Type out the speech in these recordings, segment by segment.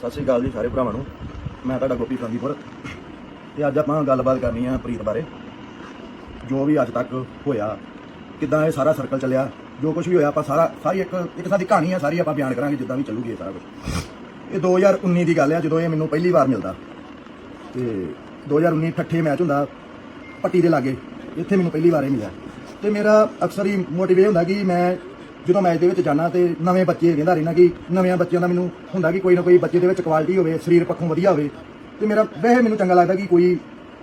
ਸਤਿ ਸ਼੍ਰੀ ਅਕਾਲ ਜੀ ਸਾਰੇ ਭਰਾਵਾਂ ਨੂੰ। ਮੈਂ ਤੁਹਾਡਾ ਗੋਪੀ ਫਰੰਦੀਪੁਰ ਤੇ ਅੱਜ ਆਪਾਂ ਗੱਲਬਾਤ ਕਰਨੀ ਆ ਪ੍ਰੀਤ ਬਾਰੇ। ਜੋ ਵੀ ਅੱਜ ਤੱਕ ਹੋਇਆ, ਕਿੱਦਾਂ ਇਹ ਸਾਰਾ ਸਰਕਲ ਚੱਲਿਆ, ਜੋ ਕੁਝ ਵੀ ਹੋਇਆ, ਆਪਾਂ ਸਾਰਾ ਸਾਰੀ ਇੱਕ ਇੱਕ ਸਾਡੀ ਕਹਾਣੀ ਆ, ਸਾਰੀ ਆਪਾਂ ਬਿਆਨ ਕਰਾਂਗੇ ਜਿੱਦਾਂ ਵੀ ਚੱਲੂਗੀ ਇਹ ਸਾਰਾ ਕੁਝ ਇਹ 2019 ਦੀ ਗੱਲ ਆ, ਜਦੋਂ ਇਹ ਮੈਨੂੰ ਪਹਿਲੀ ਵਾਰ ਮਿਲਦਾ। ਤੇ 2019 ਠੱਠੇ ਮੈਚ ਹੁੰਦਾ ਪੱਟੀ ਦੇ ਲਾਗੇ, ਇੱਥੇ ਮੈਨੂੰ ਪਹਿਲੀ ਵਾਰ ਇਹ ਮਿਲਿਆ। ਤੇ ਮੇਰਾ ਅਕਸਰ ਹੀ ਮੋਟਿਵ ਇਹ ਹੁੰਦਾ ਕਿ ਮੈਂ ਜਦੋਂ ਮੈਚ ਦੇ ਵਿੱਚ ਜਾਣਾ ਤੇ ਨਵੇਂ ਬੱਚੇ ਕਹਿੰਦਾ ਰਹਿਣਾ ਕਿ ਨਵੇਂ ਬੱਚਿਆਂ ਦਾ ਮੈਨੂੰ ਹੁੰਦਾ ਕਿ ਕੋਈ ਨਾ ਕੋਈ ਬੱਚੇ ਦੇ ਵਿੱਚ ਕੁਆਲਿਟੀ ਹੋਵੇ, ਸਰੀਰ ਪੱਖੋਂ ਵਧੀਆ ਹੋਵੇ ਤੇ ਮੇਰਾ ਵੈਸੇ ਮੈਨੂੰ ਚੰਗਾ ਲੱਗਦਾ ਕਿ ਕੋਈ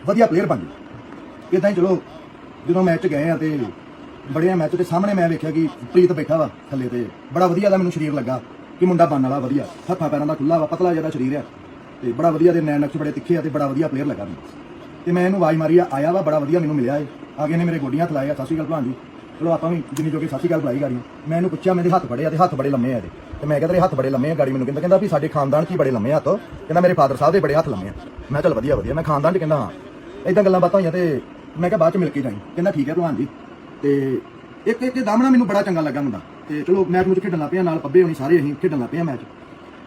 ਵਧੀਆ ਪਲੇਅਰ ਬਣ ਜਾਵੇ। ਇਦਾਂ ਹੀ ਚਲੋ, ਜਦੋਂ ਮੈਚ ਗਏ ਆ ਤੇ ਬੜਿਆ ਮੈਚ ਦੇ ਸਾਹਮਣੇ ਮੈਂ ਵੇਖਿਆ ਕਿ ਪ੍ਰੀਤ ਬੈਠਾ ਵਾ ਥੱਲੇ ਤੇ, ਬੜਾ ਵਧੀਆ ਦਾ ਮੈਨੂੰ ਸਰੀਰ ਲੱਗਾ ਕਿ ਮੁੰਡਾ ਬਣਨ ਵਾਲਾ ਵਧੀਆ, ਹੱਥਾਂ ਪੈਰਾਂ ਦਾ ਖੁੱਲਾ ਵਾ, ਪਤਲਾ ਜਿਹਾ ਸਰੀਰ ਆ ਤੇ ਬੜਾ ਵਧੀਆ ਦੇ ਨੈਣ ਨਕਸ਼ ਬੜੇ ਤਿੱਖੇ ਆ ਤੇ ਬੜਾ ਵਧੀਆ ਪਲੇਅਰ ਲੱਗਾ ਮੈਨੂੰ। ਤੇ ਮੈਂ ਇਹਨੂੰ ਆਵਾਜ਼ ਮਾਰੀ ਆ ਆਇਆ ਵਾ, ਬੜਾ ਵਧੀਆ ਮੈਨੂੰ ਮਿਲਿਆ ਏ। ਆਗੇ ਨੇ ਮੇਰੇ ਗੋਡੀਆਂ ਥਲਾਏ ਆ ਸਤਿ ਸ਼੍ਰੀ ਅਕਾਲ ਭਲਵਾਨ ਜੀ। ਚਲੋ ਆਪਾਂ ਵੀ ਜਿੰਨੀ ਜੋਗੇ ਸਤਿ ਗੱਲ ਅਕਾਲ ਬੁਲਾਈ ਗਾੜੀ ਮੈਂ ਇਹਨੂੰ ਪੁੱਛਿਆ, ਮੇਰੇ ਹੱਥ ਬੜੇ ਆ ਤੇ ਹੱਥ ਬੜੇ ਲੰਮੇ ਆ ਇਹਦੇ। ਤੇ ਮੈਂ ਕਿਹਾ, ਤੇਰੇ ਹੱਥ ਬੜੇ ਲੰਮੇ ਆ ਗਾੜੀ ਮੈਨੂੰ। ਕਹਿੰਦਾ ਕਹਿੰਦਾ ਵੀ ਸਾਡੇ ਖਾਨਦਾਨ 'ਚ ਹੀ ਬੜੇ ਲੰਮੇ ਹੱਥ। ਕਹਿੰਦਾ, ਮੇਰੇ ਫਾਦਰ ਸਾਹਿਬ ਦੇ ਬੜੇ ਹੱਥ ਲੰਮੇ ਆ। ਮੈਂ ਚੱਲ ਵਧੀਆ ਵਧੀਆ। ਮੈਂ ਖਾਨਦਾਨ 'ਚ ਕਹਿੰਦਾ, ਹਾਂ। ਇਦਾਂ ਗੱਲਾਂ ਬਾਤਾਂ ਹੋਈਆਂ ਤੇ ਮੈਂ ਕਿਹਾ, ਬਾਅਦ 'ਚ ਮਿਲ ਕੇ ਜਾਈ। ਕਹਿੰਦਾ, ਠੀਕ ਹੈ ਭਲਵਾਨ ਜੀ। ਤੇ ਇੱਕ ਇੱਕ ਦਾਮਣਾ ਮੈਨੂੰ ਬੜਾ ਚੰਗਾ ਲੱਗਾ ਮੁੰਡਾ। ਤੇ ਚਲੋ, ਮੈਚ ਨੂੰ ਖੇਡਣ ਲੱਗ ਪਿਆ, ਨਾਲ ਪੱਬੇ ਹੋਣੀ ਸਾਰੇ ਅਸੀਂ ਖੇਡਣ ਲੱਗ ਪਿਆ ਮੈਚ।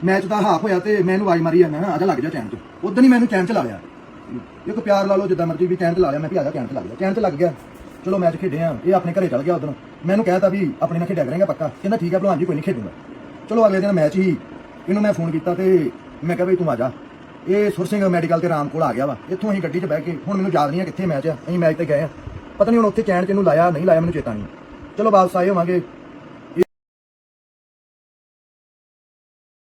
ਮੈਚ ਦਾ ਹਾਫ ਹੋਇਆ ਤੇ ਮੈਨੂੰ ਇਹਨੂੰ ਆਵਾਜ਼ ਮਾਰੀ ਆ ਮੈਂ ਕਿਹਾ ਆ ਜਾ ਲੱਗ ਜਾ ਚੈਨ 'ਚ। ਉਦੋਂ ਹੀ ਮੈਨੂੰ ਚੈਨ 'ਚ ਲਾ ਲਿਆ। ਇੱਕ ਪਿਆਰ ਲਾ ਲਓ, ਜਿੱਦਾਂ ਮਰਜ਼ੀ ਵੀ ਚੈਨ 'ਚ ਲਾ ਲਿਆ, ਮੈਂ ਵੀ ਆ ਜਾ ਚੈਨ 'ਚ ਲੱਗ ਜਾ ਚੈਨ 'ਚ ਲੱਗ ਗਿਆ। ਚਲੋ ਮੈਚ ਖੇਡੇ ਆ ਇਹ ਆਪਣੇ ਘਰੇ ਚਲ ਗਿਆ ਉਦੋਂ ਮੈਨੂੰ ਕਹਿਤਾ ਵੀ ਆਪਣੇ ਨਾਲ ਖੇਡਿਆ ਕਰਾਂਗਾ ਪੱਕਾ। ਕਹਿੰਦਾ ਠੀਕ ਆ ਭਲਵਾਨ ਜੀ, ਕੋਈ ਨਹੀਂ ਖੇਡੂੰਗਾ। ਚਲੋ ਅਗਲੇ ਦਿਨ ਮੈਚ ਹੀ ਇਹਨੂੰ ਮੈਂ ਫੋਨ ਕੀਤਾ ਤੇ ਮੈਂ ਕਿਹਾ ਵੀ ਤੂੰ ਆ ਜਾ। ਇਹ ਸੁਰ ਸਿੰਘ ਮੈਡੀਕਲ ਤੇ ਰਾਮ ਕੋਲ ਆ ਗਿਆ ਵਾ। ਇੱਥੋਂ ਅਸੀਂ ਗੱਡੀ 'ਚ ਬਹਿ ਕੇ, ਹੁਣ ਮੈਨੂੰ ਯਾਦ ਨਹੀਂ ਆ ਕਿੱਥੇ ਮੈਚ ਆ। ਅਸੀਂ ਮੈਚ ਤੇ ਗਏ ਆ। ਪਤਾ ਨਹੀਂ ਹੁਣ ਉੱਥੇ ਚੈਨ 'ਚ ਇਹਨੂੰ ਲਾਇਆ, ਨਹੀਂ ਲਾਇਆ, ਮੈਨੂੰ ਚੇਤਾ ਨਹੀਂ। ਚਲੋ ਵਾਪਸ ਆਏ ਹੋਵਾਂਗੇ।